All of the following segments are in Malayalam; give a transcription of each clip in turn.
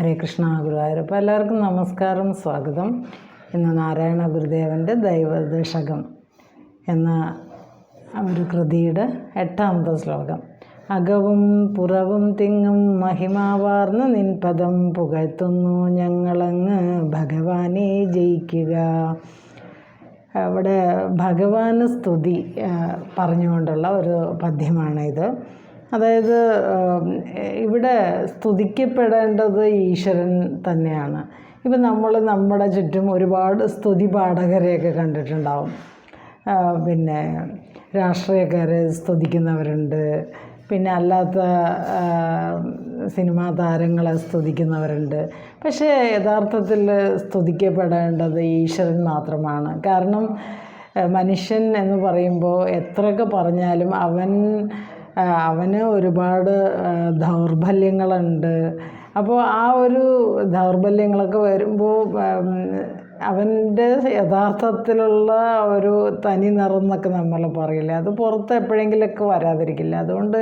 ഹരേ കൃഷ്ണ ഗുരുവായൂരപ്പ എല്ലാവർക്കും നമസ്കാരം സ്വാഗതം. ഇന്ന് നാരായണ ഗുരുദേവന്റെ ദൈവദശകം എന്ന ഒരു കൃതിയുടെ എട്ടാമത്തെ ശ്ലോകം. അകവും പുറവും തിങ്ങും മഹിമാവാർന്ന് നിൻപദം പുകഴ്ത്തുന്നു ഞങ്ങളങ്ങ് ഭഗവാനെ ജയിക്കുക. അവിടെ ഭഗവാന് സ്തുതി പറഞ്ഞുകൊണ്ടുള്ള ഒരു പദ്യമാണിത്. അതായത് ഇവിടെ സ്തുതിക്കപ്പെടേണ്ടത് ഈശ്വരൻ തന്നെയാണ്. ഇപ്പം നമ്മൾ നമ്മുടെ ചുറ്റും ഒരുപാട് സ്തുതി പാഠകരെയൊക്കെ കണ്ടിട്ടുണ്ടാവും. പിന്നെ രാഷ്ട്രീയക്കാരെ സ്തുതിക്കുന്നവരുണ്ട്. പിന്നെ അല്ലാത്ത സിനിമാ താരങ്ങളെ സ്തുതിക്കുന്നവരുണ്ട്. പക്ഷേ യഥാർത്ഥത്തിൽ സ്തുതിക്കപ്പെടേണ്ടത് ഈശ്വരൻ മാത്രമാണ്. കാരണം മനുഷ്യൻ എന്ന് പറയുമ്പോൾ എത്രയൊക്കെ പറഞ്ഞാലും അവൻ അവന് ഒരുപാട് ദൗർബല്യങ്ങളുണ്ട്. അപ്പോൾ ആ ഒരു ദൗർബല്യങ്ങളൊക്കെ വരുമ്പോൾ അവന്റെ യഥാർത്ഥത്തിലുള്ള ഒരു തനി നിറം എന്നൊക്കെ നമ്മൾ പറയില്ല? അത് പുറത്ത് എപ്പോഴെങ്കിലൊക്കെ വരാതിരിക്കില്ല? അതുകൊണ്ട്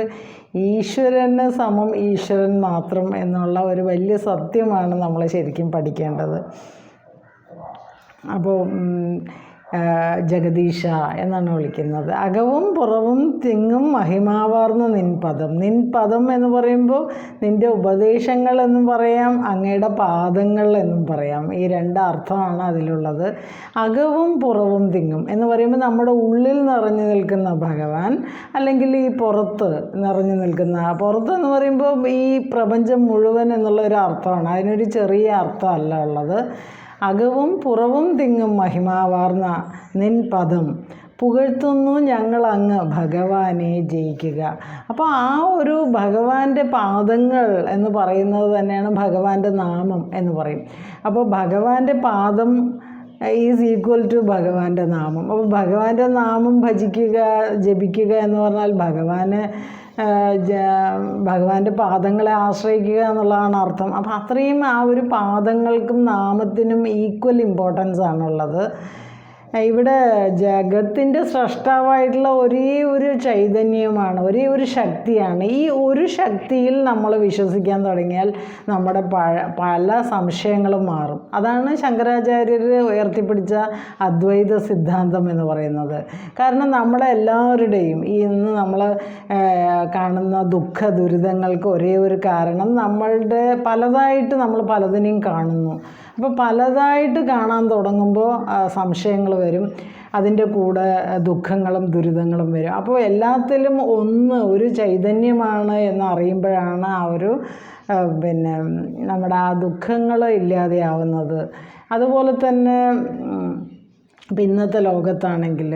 ഈശ്വരന് സമം ഈശ്വരൻ മാത്രം എന്നുള്ള ഒരു വലിയ സത്യമാണ് നമ്മൾ ശരിക്കും പഠിക്കേണ്ടത്. അപ്പോൾ ജഗദീശ എന്നാണ് വിളിക്കുന്നത്. അകവും പുറവും തിങ്ങും മഹിമാവാർന്ന നിൻ പദം നിൻ പദം എന്ന് പറയുമ്പോൾ നിന്റെ ഉപദേശങ്ങൾ എന്നും പറയാം അങ്ങയുടെ പാദങ്ങൾ എന്നും പറയാം. ഈ രണ്ട് അർത്ഥമാണ് അതിലുള്ളത്. അകവും പുറവും തിങ്ങും എന്ന് പറയുമ്പോൾ നമ്മുടെ ഉള്ളിൽ നിറഞ്ഞു നിൽക്കുന്ന ഭഗവാൻ അല്ലെങ്കിൽ ഈ പുറത്ത് നിറഞ്ഞു നിൽക്കുന്ന പുറത്ത് എന്ന് പറയുമ്പോൾ ഈ പ്രപഞ്ചം മുഴുവൻ എന്നുള്ള ഒരു അർത്ഥമാണ്. അതിനൊരു ചെറിയ അർത്ഥമല്ല ഉള്ളത്. അകവും പുറവും തിങ്ങും മഹിമാവാർന്ന നിൻ പദം. പുകഴ്ത്തുന്നു ഞങ്ങളങ്ങ് ഭഗവാനെ ജയിക്കുക. അപ്പോൾ ആ ഒരു ഭഗവാന്റെ പാദങ്ങൾ എന്ന് പറയുന്നത് തന്നെയാണ് ഭഗവാന്റെ നാമം എന്ന് പറയും. അപ്പോൾ ഭഗവാന്റെ പാദം ഈസ് ഈക്വൽ ടു ഭഗവാന്റെ നാമം. അപ്പോൾ ഭഗവാന്റെ നാമം ഭജിക്കുക ജപിക്കുക എന്ന് പറഞ്ഞാൽ ഭഗവാനെ ഭഗവാന്റെ പാദങ്ങളെ ആശ്രയിക്കുക എന്നുള്ളതാണ് അർത്ഥം. അപ്പം അത്രയും ആ ഒരു പാദങ്ങൾക്കും നാമത്തിനും ഈക്വൽ ഇമ്പോർട്ടൻസ് ആണുള്ളത്. ഇവിടെ ജഗത്തിന്റെ സ്രഷ്ടാവായിട്ടുള്ള ഒരേ ഒരു ചൈതന്യമാണ് ഒരേ ഒരു ശക്തിയാണ്. ഈ ഒരു ശക്തിയിൽ നമ്മൾ വിശ്വസിക്കാൻ തുടങ്ങിയാൽ നമ്മുടെ പല സംശയങ്ങളും മാറും. അതാണ് ശങ്കരാചാര്യർ ഉയർത്തിപ്പിടിച്ച അദ്വൈത സിദ്ധാന്തം എന്ന് പറയുന്നത്. കാരണം നമ്മളെ എല്ലാവരുടെയും ഈ ഇന്ന് നമ്മൾ കാണുന്ന ദുഃഖ ദുരിതങ്ങൾക്ക് ഒരേ ഒരു കാരണം നമ്മളുടെ പലതായിട്ട് നമ്മൾ പലതിനെയും കാണുന്നു. അപ്പോൾ പലതായിട്ട് കാണാൻ തുടങ്ങുമ്പോൾ സംശയങ്ങൾ വരും. അതിന്റെ കൂടെ ദുഃഖങ്ങളും ദുരിതങ്ങളും വരും. അപ്പോൾ എല്ലാത്തിലും ഒന്ന് ഒരു ചൈതന്യമാണ് എന്ന് അറിയുമ്പോഴാണ് ആ ഒരു പിന്നെ നമ്മുടെ ആ ദുഃഖങ്ങൾ ഇല്ലാതെയാവുന്നത്. അതുപോലെ തന്നെ ഇപ്പം ഇന്നത്തെ ലോകത്താണെങ്കിൽ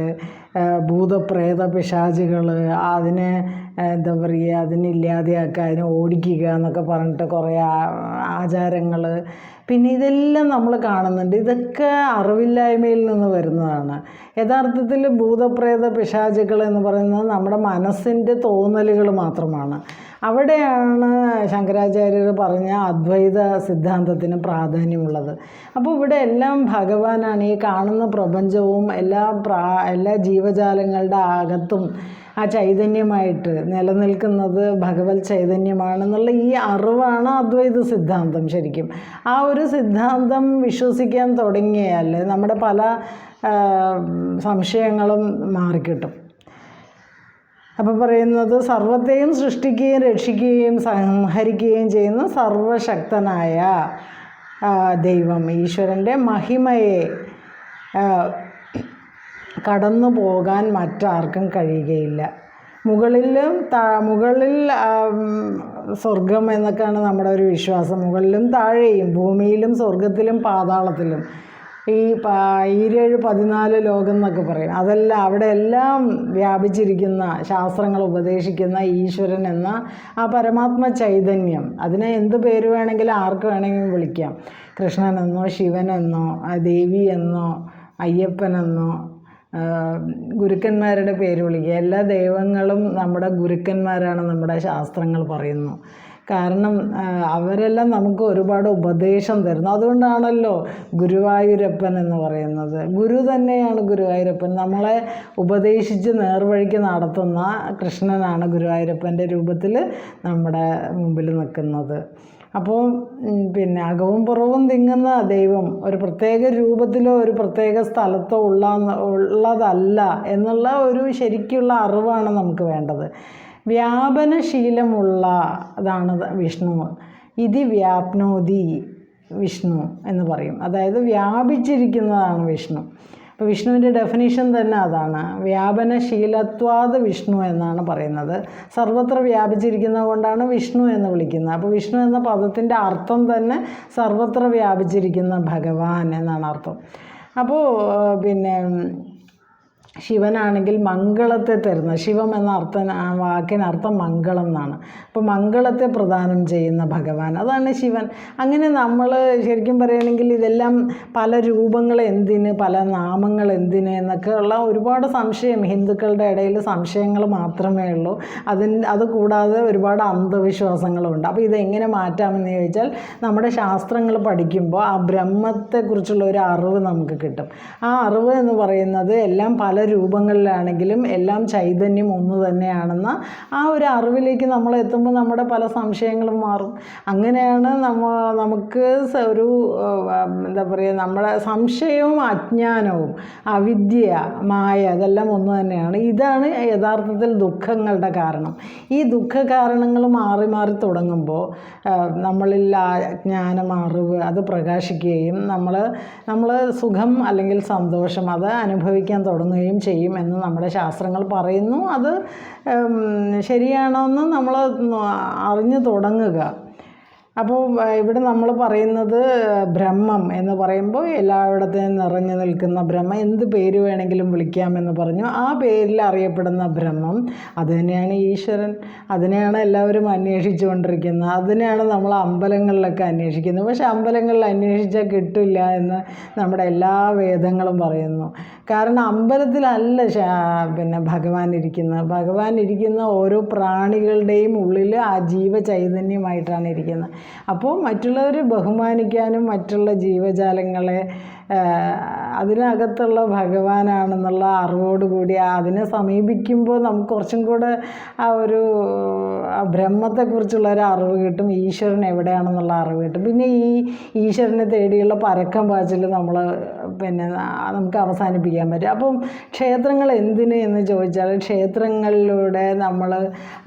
ഭൂതപ്രേത പിശാചികൾ അതിനെ എന്താ പറയുക അതിനില്ലാതെയാക്കുക അതിനെ ഓടിക്കുക എന്നൊക്കെ പറഞ്ഞിട്ട് കുറേ ആചാരങ്ങൾ പിന്നെ ഇതെല്ലാം നമ്മൾ കാണുന്നുണ്ട്. ഇതൊക്കെ അറിവില്ലായ്മയിൽ നിന്ന് വരുന്നതാണ്. യഥാർത്ഥത്തിൽ ഭൂതപ്രേത പിശാചുകൾ എന്ന് പറയുന്നത് നമ്മുടെ മനസ്സിന്റെ തോന്നലുകൾ മാത്രമാണ്. അവിടെയാണ് ശങ്കരാചാര്യർ പറഞ്ഞ അദ്വൈത സിദ്ധാന്തത്തിന് പ്രാധാന്യമുള്ളത്. അപ്പോൾ ഇവിടെ എല്ലാം ഭഗവാനാണ്. ഈ കാണുന്ന പ്രപഞ്ചവും എല്ലാ പ്രാ എല്ലാ ജീവജാലങ്ങളുടെ അകത്തും ആ ചൈതന്യമായിട്ട് നിലനിൽക്കുന്നത് ഭഗവത് ചൈതന്യമാണെന്നുള്ള ഈ അറിവാണ് അദ്വൈത സിദ്ധാന്തം ശരിക്കും. ആ ഒരു സിദ്ധാന്തം വിശ്വസിക്കാൻ തുടങ്ങിയാൽ നമ്മുടെ പല സംശയങ്ങളും മാറിക്കിട്ടും. അപ്പോൾ പറയുന്നത് സർവത്തെയും സൃഷ്ടിക്കുകയും രക്ഷിക്കുകയും സംഹരിക്കുകയും ചെയ്യുന്ന സർവശക്തനായ ദൈവം ഈശ്വരന്റെ മഹിമയെ കടന്നു പോകാൻ മറ്റാർക്കും കഴിയുകയില്ല. മുകളിലും താ മുകളിൽ സ്വർഗം എന്നൊക്കെയാണ് നമ്മുടെ ഒരു വിശ്വാസം. മുകളിലും താഴെയും ഭൂമിയിലും സ്വർഗത്തിലും പാതാളത്തിലും. ഈ ഈരേഴ് പതിനാല് ലോകം എന്നൊക്കെ പറയും. അതെല്ലാം അവിടെ എല്ലാം വ്യാപിച്ചിരിക്കുന്ന ശാസ്ത്രങ്ങൾ ഉപദേശിക്കുന്ന ഈശ്വരൻ എന്ന ആ പരമാത്മ ചൈതന്യം. അതിനെ എന്ത് പേര് വേണമെങ്കിലും ആർക്ക് വേണമെങ്കിലും വിളിക്കാം. കൃഷ്ണനെന്നോ ശിവനെന്നോ ദേവി എന്നോ അയ്യപ്പനെന്നോ ഗുരുക്കന്മാരുടെ പേര് വിളിക്കുക. എല്ലാ ദൈവങ്ങളും നമ്മുടെ ഗുരുക്കന്മാരാണ് നമ്മുടെ ശാസ്ത്രങ്ങൾ പറയുന്നു. കാരണം അവരെല്ലാം നമുക്ക് ഒരുപാട് ഉപദേശം തരുന്നു. അതുകൊണ്ടാണല്ലോ ഗുരുവായൂരപ്പൻ എന്ന് പറയുന്നത്. ഗുരു തന്നെയാണ് ഗുരുവായൂരപ്പൻ. നമ്മളെ ഉപദേശിച്ച് നേർവഴിക്ക് നടത്തുന്ന കൃഷ്ണനാണ് ഗുരുവായൂരപ്പന്റെ രൂപത്തിൽ നമ്മുടെ മുമ്പിൽ നിൽക്കുന്നത്. അപ്പോൾ പിന്നെ അകവും പുറവും തിങ്ങുന്ന ദൈവം ഒരു പ്രത്യേക രൂപത്തിലോ ഒരു പ്രത്യേക സ്ഥലത്തോ ഉള്ള ഉള്ളതല്ല എന്നുള്ള ഒരു ശരിക്കുള്ള അറിവാണ് നമുക്ക് വേണ്ടത്. വ്യാപനശീലമുള്ള അതാണ് വിഷ്ണു. ഇതി വ്യാപ്നോതി വിഷ്ണു എന്ന് പറയും. അതായത് വ്യാപിച്ചിരിക്കുന്നതാണ് വിഷ്ണു. അപ്പോൾ വിഷ്ണുവിന്റെ ഡെഫിനിഷൻ തന്നെ അതാണ്. വ്യാപനശീലത്വാത് വിഷ്ണു എന്നാണ് പറയുന്നത്. സർവത്ര വ്യാപിച്ചിരിക്കുന്നത് കൊണ്ടാണ് വിഷ്ണു എന്ന് വിളിക്കുന്നത്. അപ്പോൾ വിഷ്ണു എന്ന പദത്തിന്റെ അർത്ഥം തന്നെ സർവത്ര വ്യാപിച്ചിരിക്കുന്ന ഭഗവാൻ എന്നാണ് അർത്ഥം. അപ്പോൾ പിന്നെ ശിവനാണെങ്കിൽ മംഗളത്തെ തരുന്ന. ശിവം എന്ന അർത്ഥം വാക്കിനർത്ഥം മംഗളം എന്നാണ്. അപ്പോൾ മംഗളത്തെ പ്രദാനം ചെയ്യുന്ന ഭഗവാൻ അതാണ് ശിവൻ. അങ്ങനെ നമ്മൾ ശരിക്കും പറയുകയാണെങ്കിൽ ഇതെല്ലാം പല രൂപങ്ങൾ എന്തിന് പല നാമങ്ങൾ എന്തിന് എന്നൊക്കെ ഉള്ള ഒരുപാട് സംശയം. ഹിന്ദുക്കളുടെ ഇടയിൽ സംശയങ്ങൾ മാത്രമേ ഉള്ളൂ. അതിന് അത് കൂടാതെ ഒരുപാട് അന്ധവിശ്വാസങ്ങളുണ്ട്. അപ്പോൾ ഇതെങ്ങനെ മാറ്റാമെന്ന് ചോദിച്ചാൽ നമ്മുടെ ശാസ്ത്രങ്ങൾ പഠിക്കുമ്പോൾ ആ ബ്രഹ്മത്തെക്കുറിച്ചുള്ള ഒരു അറിവ് നമുക്ക് കിട്ടും. ആ അറിവ് എന്ന് പറയുന്നത് എല്ലാം പല രൂപങ്ങളിലാണെങ്കിലും എല്ലാം ചൈതന്യം ഒന്ന് തന്നെയാണെന്ന ആ ഒരു അറിവിലേക്ക് നമ്മൾ എത്തുമ്പോൾ നമ്മുടെ പല സംശയങ്ങളും മാറും. അങ്ങനെയാണ് നമ്മ നമുക്ക് ഒരു എന്താ പറയുക നമ്മുടെ സംശയവും അജ്ഞാനവും അവിദ്യ മായ അതെല്ലാം ഒന്ന് തന്നെയാണ്. ഇതാണ് യഥാർത്ഥത്തിൽ ദുഃഖങ്ങളുടെ കാരണം. ഈ ദുഃഖ കാരണങ്ങൾ മാറി മാറി തുടങ്ങുമ്പോൾ നമ്മളിൽ ആ ജ്ഞാനം അറിവ് അത് പ്രകാശിക്കുകയും നമ്മൾ നമ്മൾ സുഖം അല്ലെങ്കിൽ സന്തോഷം അത് അനുഭവിക്കാൻ തുടങ്ങുകയും ചെയ്യും എന്ന് നമ്മുടെ ശാസ്ത്രങ്ങൾ പറയുന്നു. അത് ശരിയാണോ എന്ന് നമ്മൾ അറിഞ്ഞു തുടങ്ങുക. അപ്പോൾ ഇവിടെ നമ്മൾ പറയുന്നത് ബ്രഹ്മം എന്ന് പറയുമ്പോൾ എല്ലായിടത്തും നിറഞ്ഞു നിൽക്കുന്ന ബ്രഹ്മം. എന്ത് പേര് വേണമെങ്കിലും വിളിക്കാമെന്ന് പറഞ്ഞു. ആ പേരിൽ അറിയപ്പെടുന്ന ബ്രഹ്മം അത് തന്നെയാണ് ഈശ്വരൻ. അതിനെയാണ് എല്ലാവരും അന്വേഷിച്ചു കൊണ്ടിരിക്കുന്നത് അതിനെയാണ് നമ്മൾ അമ്പലങ്ങളിലൊക്കെ അന്വേഷിക്കുന്നത്. പക്ഷെ അമ്പലങ്ങളിൽ അന്വേഷിച്ചാൽ കിട്ടില്ല എന്ന് നമ്മുടെ എല്ലാ വേദങ്ങളും പറയുന്നു. കാരണം അമ്പലത്തിലല്ല പിന്നെ ഭഗവാൻ ഇരിക്കുന്നത്. ഭഗവാൻ ഇരിക്കുന്ന ഓരോ പ്രാണികളുടെയും ഉള്ളിൽ ആ ജീവചൈതന്യമായിട്ടാണ് ഇരിക്കുന്നത്. അപ്പോൾ മറ്റുള്ളവരെ ബഹുമാനിക്കാനും മറ്റുള്ള ജീവജാലങ്ങളെ അതിനകത്തുള്ള ഭഗവാനാണെന്നുള്ള അറിവോടുകൂടി അതിനെ സമീപിക്കുമ്പോൾ നമുക്ക് കുറച്ചും കൂടെ ആ ഒരു ബ്രഹ്മത്തെക്കുറിച്ചുള്ള ഒരു അറിവ് കിട്ടും ഈശ്വരൻ എവിടെയാണെന്നുള്ള അറിവ് കിട്ടും. പിന്നെ ഈ ഈശ്വരനെ തേടിയുള്ള പരക്കം പാച്ചിൽ നമ്മൾ പിന്നെ നമുക്ക് അവസാനിപ്പിക്കാൻ പറ്റും. അപ്പം ക്ഷേത്രങ്ങൾ എന്തിന് എന്ന് ചോദിച്ചാൽ ക്ഷേത്രങ്ങളിലൂടെ നമ്മൾ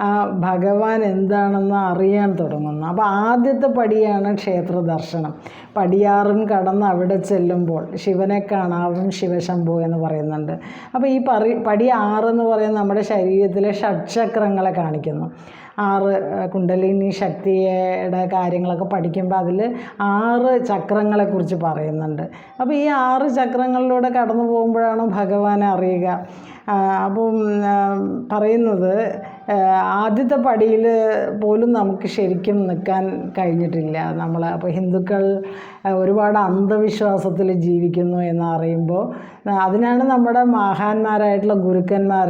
ആ ഭഗവാൻ എന്താണെന്ന് അറിയാൻ തുടങ്ങുന്നു. അപ്പോൾ ആദ്യത്തെ പടിയാണ് ക്ഷേത്ര ദർശനം. പടിയാറും കടന്ന് അവിടെ ചെല്ലുമ്പോൾ ശിവനെ കാണാവും ശിവശംഭു എന്ന് പറയുന്നുണ്ട്. അപ്പോൾ ഈ പറി പടി എന്ന് പറയുന്നത് നമ്മുടെ ശരീരത്തിലെ ഷഡ്ചക്രങ്ങളെ കാണിക്കുന്നു. ആറ് കുണ്ടലിനി ശക്തിയുടെ കാര്യങ്ങളൊക്കെ പഠിക്കുമ്പോൾ അതിൽ ആറ് ചക്രങ്ങളെക്കുറിച്ച് പറയുന്നുണ്ട്. അപ്പോൾ ഈ ആറ് ചക്രങ്ങളിലൂടെ കടന്നു പോകുമ്പോഴാണ് ഭഗവാനെ അറിയുക. അപ്പം പറയുന്നത് ആദ്യത്തെ പടിയിൽ പോലും നമുക്ക് ശരിക്കും നിൽക്കാൻ കഴിഞ്ഞിട്ടില്ല. നമ്മൾ അപ്പോൾ ഹിന്ദുക്കൾ ഒരുപാട് അന്ധവിശ്വാസത്തിൽ ജീവിക്കുന്നു എന്ന് അറിയുമ്പോൾ അതിനാണ് നമ്മുടെ മഹാന്മാരായിട്ടുള്ള ഗുരുക്കന്മാർ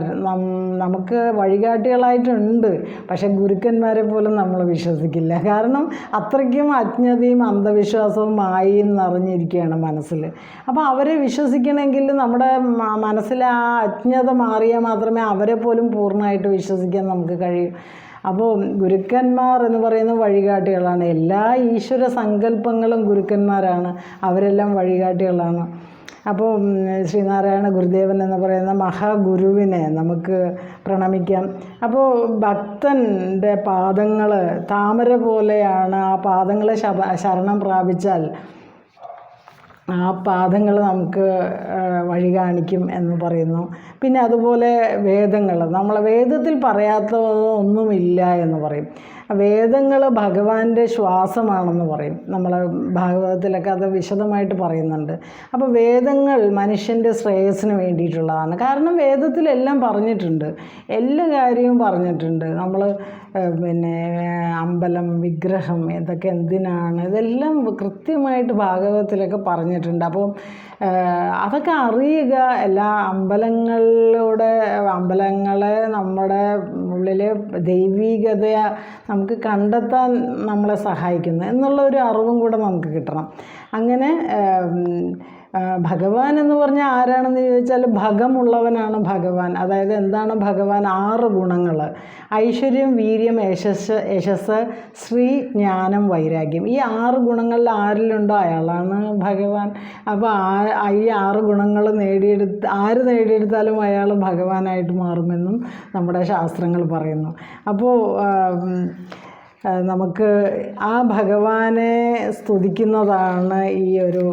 നമുക്ക് വഴികാട്ടികളായിട്ടുണ്ട്. പക്ഷേ ഗുരുക്കന്മാരെ പോലും നമ്മൾ വിശ്വസിക്കില്ല. കാരണം അത്രയ്ക്കും അജ്ഞതയും അന്ധവിശ്വാസവും ആയി നിറഞ്ഞിരിക്കുകയാണ് മനസ്സിൽ. അപ്പോൾ അവരെ വിശ്വസിക്കണമെങ്കിൽ നമ്മുടെ മനസ്സിലെ ആ അജ്ഞത മാറിയാൽ മാത്രമേ അവരെ പോലും പൂർണമായിട്ട് വിശ്വസിക്കാൻ നമുക്ക് കഴിയൂ. അപ്പോൾ ഗുരുക്കന്മാർ എന്ന് പറയുന്ന വഴികാട്ടികളാണ്. എല്ലാ ഈശ്വര സങ്കല്പങ്ങളും ഗുരുക്കന്മാരാണ്. അവരെല്ലാം വഴികാട്ടികളാണ്. അപ്പോൾ ശ്രീനാരായണ ഗുരുദേവൻ എന്ന് പറയുന്ന മഹാഗുരുവിനെ നമുക്ക് പ്രണമിക്കാം. അപ്പോൾ ഭക്തന്റെ പാദങ്ങൾ താമര പോലെയാണ് ആ പാദങ്ങളെ ശരണം പ്രാപിച്ചാൽ ആ പാദങ്ങൾ നമുക്ക് വഴി കാണിക്കും എന്ന് പറയുന്നു. പിന്നെ അതുപോലെ വേദങ്ങൾ നമ്മളെ വേദത്തിൽ പറയാത്തതൊന്നുമില്ല എന്ന് പറയും. വേദങ്ങൾ ഭഗവാന്റെ ശ്വാസമാണെന്ന് പറയും. നമ്മൾ ഭാഗവതത്തിലൊക്കെ അത് വിശദമായിട്ട് പറയുന്നുണ്ട്. അപ്പോൾ വേദങ്ങൾ മനുഷ്യന്റെ ശ്രേയസ്സിന് വേണ്ടിയിട്ടുള്ളതാണ്. കാരണം വേദത്തിലെല്ലാം പറഞ്ഞിട്ടുണ്ട്. എല്ലാ കാര്യവും പറഞ്ഞിട്ടുണ്ട്. നമ്മൾ പിന്നെ അമ്പലം വിഗ്രഹം ഇതൊക്കെ എന്തിനാണ് ഇതെല്ലാം കൃത്യമായിട്ട് ഭാഗവതത്തിലൊക്കെ പറഞ്ഞിട്ടുണ്ട്. അപ്പം അതൊക്കെ അറിയുക എല്ലാ അമ്പലങ്ങളിലൂടെ അമ്പലങ്ങളെ നമ്മുടെ ഉള്ളിലെ ദൈവീകത നമുക്ക് കണ്ടെത്താൻ നമ്മളെ സഹായിക്കുന്നു എന്നുള്ള ഒരു അറിവും കൂടെ നമുക്ക് കിട്ടണം. അങ്ങനെ ഭഗവാൻ എന്ന് പറഞ്ഞാൽ ആരാണെന്ന് ചോദിച്ചാൽ ഭഗമുള്ളവനാണ് ഭഗവാൻ. അതായത് എന്താണ് ഭഗവാൻ? ആറ് ഗുണങ്ങൾ. ഐശ്വര്യം വീര്യം യശസ് യശസ് ശ്രീ ജ്ഞാനം വൈരാഗ്യം. ഈ ആറ് ഗുണങ്ങളിൽ ആരിലുണ്ടോ? അയാളാണ് ഭഗവാൻ. അപ്പോൾ ആ ഈ ആറ് ഗുണങ്ങൾ നേടിയെടുത്ത് ആര് നേടിയെടുത്താലും അയാൾ ഭഗവാനായിട്ട് മാറുമെന്നും നമ്മുടെ ശാസ്ത്രങ്ങൾ പറയുന്നു. അപ്പോൾ നമുക്ക് ആ ഭഗവാനെ സ്തുതിക്കുന്നതാണ് ഈ ഒരു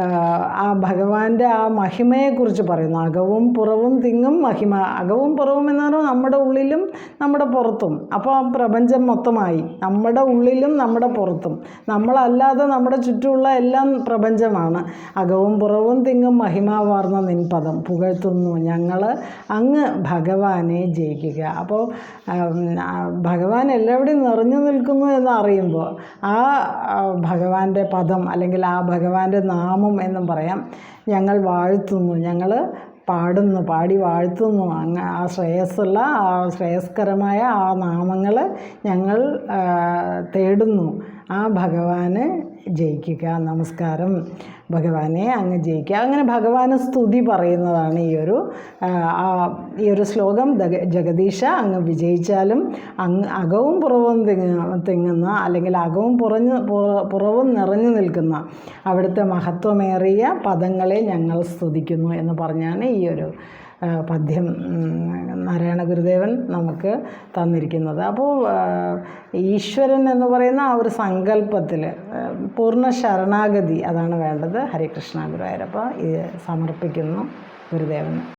ആ, ഭഗവാന്റെ ആ മഹിമയെക്കുറിച്ച് പറയുന്നു. അകവും പുറവും തിങ്ങും മഹിമ. അകവും പുറവും എന്ന് പറഞ്ഞാൽ നമ്മുടെ ഉള്ളിലും നമ്മുടെ പുറത്തും. അപ്പോൾ ആ പ്രപഞ്ചം മൊത്തമായി. നമ്മുടെ ഉള്ളിലും നമ്മുടെ പുറത്തും. നമ്മളല്ലാതെ നമ്മുടെ ചുറ്റുമുള്ള എല്ലാം പ്രപഞ്ചമാണ്. അകവും പുറവും തിങ്ങും മഹിമാവാർന്ന നിൻപദം പുകഴ്ത്തുന്നു ഞങ്ങൾ അങ്ങ് ഭഗവാനെ ജയിക്കുക. അപ്പോൾ ഭഗവാൻ എല്ലാവിടെയും നിറഞ്ഞു നിൽക്കുന്നു എന്ന് അറിയുമ്പോൾ ആ, ഭഗവാന്റെ പദം അല്ലെങ്കിൽ ആ ഭഗവാന്റെ നാമം എന്നും പറയാം. ഞങ്ങൾ വാഴ്ത്തുന്നു. ഞങ്ങൾ പാടുന്നു. പാടി വാഴ്ത്തുന്നു. അങ്ങ് ആ ശ്രേയസ്സുള്ള ആ ശ്രേയസ്കരമായ ആ നാമങ്ങൾ ഞങ്ങൾ തേടുന്നു. ആ ഭഗവാന് ജയിക്കുക. നമസ്കാരം. ഭഗവാനെ അങ്ങ് ജയിക്കുക. അങ്ങനെ ഭഗവാന് സ്തുതി പറയുന്നതാണ് ഈ ഒരു ഈ ഒരു ശ്ലോകം. ജഗദീശ അങ്ങ് വിജയിച്ചാലും അങ്ങ് അകവും പുറവും തിങ്ങ തിങ്ങുന്ന അല്ലെങ്കിൽ അകവും പുറഞ്ഞ് പുറവും നിറഞ്ഞു നിൽക്കുന്ന അവിടുത്തെ മഹത്വമേറിയ പദങ്ങളെ ഞങ്ങൾ സ്തുതിക്കുന്നു എന്ന് പറഞ്ഞാണ് ഈ ഒരു പദ്യം നാരായണ ഗുരുദേവൻ നമുക്ക് തന്നിരിക്കുന്നത്. അപ്പോൾ ഈശ്വരൻ എന്ന് പറയുന്ന ആ ഒരു സങ്കല്പത്തിൽ പൂർണ ശരണാഗതി അതാണ് വേണ്ടത് ഹരികൃഷ്ണ ഗുരുവായൂരപ്പ സമർപ്പിക്കുന്നു ഗുരുദേവന്.